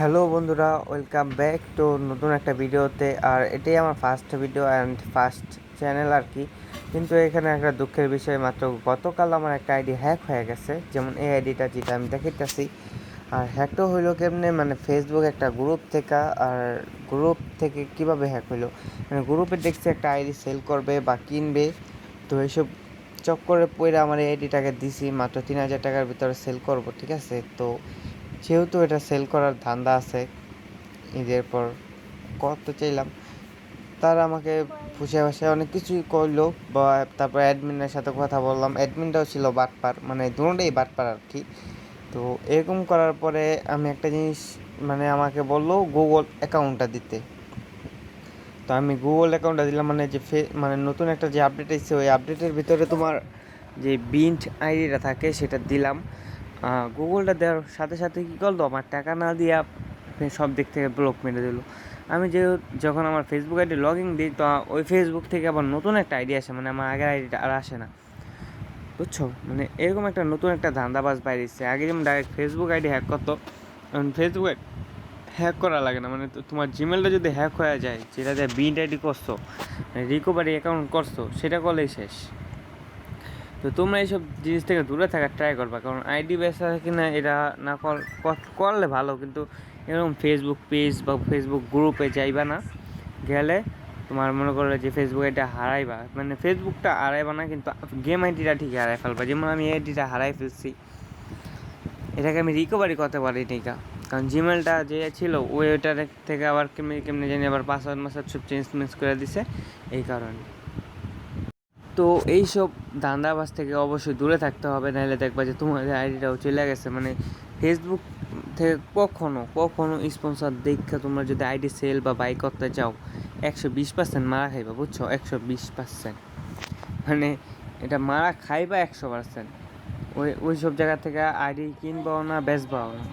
Hello বন্ধুরা, welcome back to নতুন একটা ভিডিওতে। আর এটাই আমার first video and first channel আর কি। কিন্তু এখানে একটা দুঃখের বিষয় মাত্র, গতকাল আমার একটা আইডি হ্যাক হয়ে গেছে। যেমন এই আইডিটা যেটা আমি দেখাইতেছি। আর হ্যাকটা হইল কেমনে মানে ফেসবুক একটা গ্রুপ থেকে, আর গ্রুপ থেকে কীভাবে হ্যাক হইল? মানে গ্রুপে দেখছি একটা আইডি সেল করবে বা কিনবে। তো এইসব চক্করে পড়ে আমার এই আইডিটাকে দিছি, মাত্র তিন হাজার টাকার ভিতরে সেল করব, ঠিক আছে? তো যেহেতু এটা সেল করার ধান্দা আছে, ঈদের পর করতে চাইলাম, তারা আমাকে ফুসে ভাষে অনেক কিছুই করল বা তারপর অ্যাডমিনের সাথে কথা বললাম অ্যাডমিনটাও ছিল বাটপার মানে দুটোই বাটপার আর কি। তো এরকম করার পরে আমি একটা জিনিস মানে আমাকে বলল গুগল অ্যাকাউন্টটা দিতে। তো আমি গুগল অ্যাকাউন্টটা দিলাম মানে যে ফে মানে নতুন একটা যে আপডেট এসেছে, ওই আপডেটের ভিতরে তোমার যে বিন্ট আইডিটা থাকে সেটা দিলাম। গুগলটা দেওয়ার সাথে সাথে কী করল? আমার টাকা না দিয়া সব দিক থেকে ব্লক মেরে দিল। আমি যে যখন আমার ফেসবুক আইডি লগ ইন দিই, তো ওই ফেসবুক থেকে আবার নতুন একটা আইডি আসে মানে আমার আগের আইডিটা আর আসে না। বুঝছ? মানে এরকম একটা নতুন একটা ধান্দাবাজ বাইরে এসছে। আগে যেমন ডাইরেক্ট ফেসবুক আইডি হ্যাক করতো, এখন ফেসবুক হ্যাক করা লাগে না। মানে তোমার জিমেলটা যদি হ্যাক হয়ে যায় যেটা দিয়ে বিন্ট আইডি করছ রিকভারি অ্যাকাউন্ট করছ, সেটা করলেই শেষ। তো তোমরা এইসব জিনিস থেকে দূরে থাকার ট্রাই করবা, কারণ আইডি বেসা কিনা এটা না কর, কর- করলে ভালো, কিন্তু এরকম ফেসবুক পেজ বা ফেসবুক গ্রুপে যাইবা না, গেলে তোমার মনে করলে যে ফেসবুক এটা হারাইবা মানে ফেসবুকটা হারাইবা না, কিন্তু গেম আইডিটা ঠিক হারাই ফেলবা, যেমন আমি আইডিটা হারাই ফেলছি। এটাকে আমি রিকভারি করতে পারি কা কারণ জিমেলটা যে ছিল ওই ওইটার থেকে আবার কেমনি কেমনি জানি আবার পাসওয়ার্ড মাসওয়ার্ড সব চেঞ্জ মেঞ্জ করে দিছে, এই কারণে। তো এইসব ধান্দাবাজ থেকে অবশ্যই দূরে থাকতে হবে, নাহলে দেখবা যে তোমাদের আইডিটাও চলে গেছে। মানে ফেসবুক থেকে কখনো কখনো স্পন্সর দেখে তোমরা যদি আইডি সেল বা বাই করতে চাও, একশো বিশ পার্সেন্ট মারা খাইবা, বুঝছ? একশো বিশ পার্সেন্ট মানে এটা মারা খাইবা একশো পার্সেন্ট ওই ওই সব জায়গা থেকে আইডি কিনবাও না, বেচবাও না।